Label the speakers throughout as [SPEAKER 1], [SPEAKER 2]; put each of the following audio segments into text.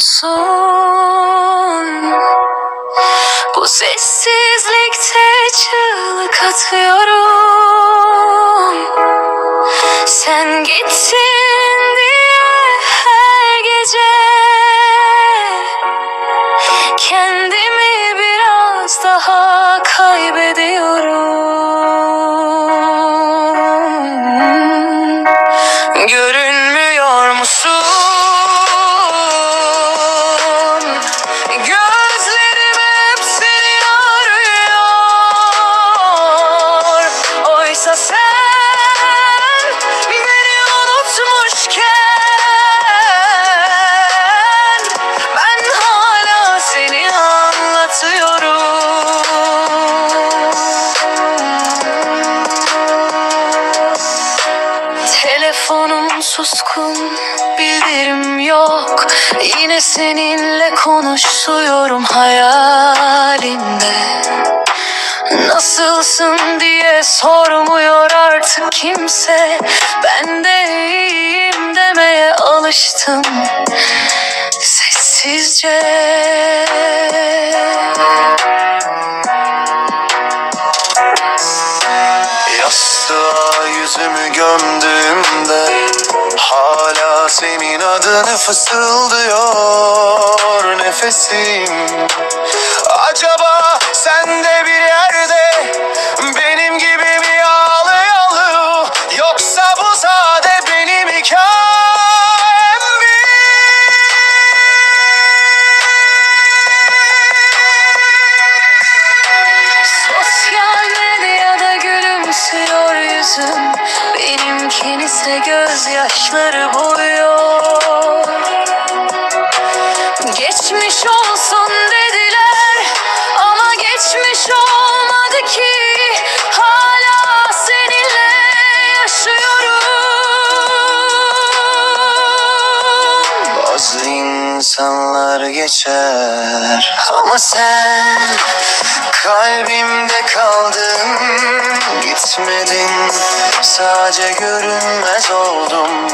[SPEAKER 1] musun? Bu sessizlikte çığlık atıyorum Sen gittin diye her gece Kendimi biraz daha kaybediyorum Görünmüyor Telefonum suskun, bildirim yok. Yine seninle konuşuyorum hayalinde. Nasılsın diye sormuyor artık kimse. Ben de iyiyim demeye alıştım. Sessizce.
[SPEAKER 2] Yastığa yüzümü gömdüğümde adını fısıldıyor nefesim. Acaba sen de bir yerde insanlar geçer. Ama sen kalbimde kaldın gitmedin. Sadece görünmez oldum.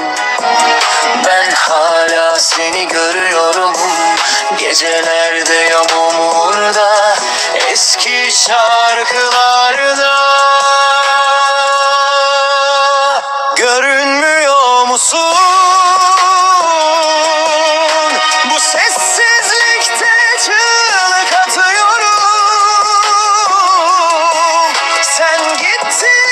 [SPEAKER 2] Ben hala seni görüyorum. Gecelerde yağmurda eski şarkılarda. Görünmüyor musun? Gittin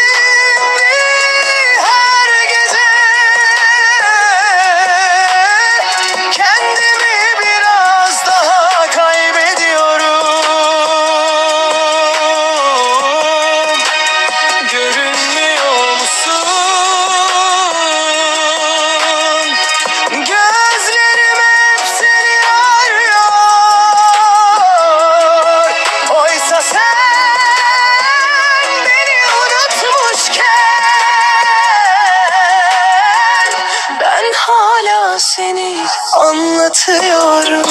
[SPEAKER 1] seni
[SPEAKER 2] anlatıyorum.